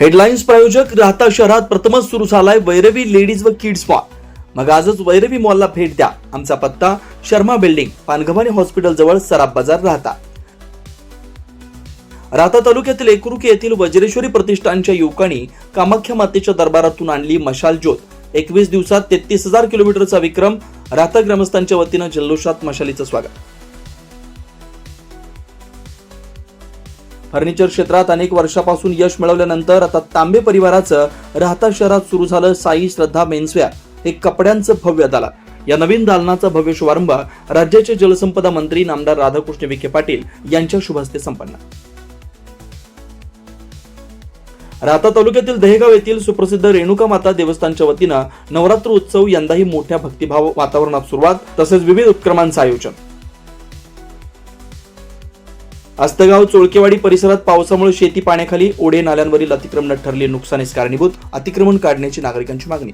Headlines प्रायोजक राहता शहरात प्रथमच सुरू झालाय वैरवी लेडीज व किड्स मॉल मग आजच वैरवी मॉलला भेट द्या. आमचा पत्ता शर्मा बिल्डिंग पानगव्हाणी हॉस्पिटल जवळ सराफ बाजार राहता. राहता तालुक्यातील एकरुकी येथील वज्रेश्वरी प्रतिष्ठानच्या युवकांनी कामाख्या मातेच्या दरबारातून आणली मशाल ज्योत. एकवीस दिवसात तेहतीस हजार किलोमीटरचा विक्रम राहता ग्रामस्थांच्या वतीनं जल्लोषात मशालीचं स्वागत. फर्निचर क्षेत्रात अनेक वर्षापासून यश मिळवल्यानंतर आता तांबे परिवाराचं राहता शहरात सुरू झालं साई श्रद्धा मेन्सव्या हे कपड्यांचं भव्य दालन. या नवीन दालनाचा भव्य शुभारंभ राज्याचे जलसंपदा मंत्री नामदार राधाकृष्ण विखे पाटील यांच्या शुभहस्ते संपन्न. राहता तालुक्यातील दहेगाव येथील सुप्रसिद्ध रेणुका माता देवस्थानच्या वतीनं नवरात्र उत्सव यंदाही मोठ्या भक्तिभाव वातावरणात सुरुवात तसेच विविध उपक्रमांचं आयोजन. आस्तगाव चोळकेवाडी परिसरात पावसामुळे शेती पाण्याखाली ओढे नाल्यांवरील अतिक्रमण ठरले नुकसानीस कारणीभूत. अतिक्रमण काढण्याची नागरिकांची मागणी.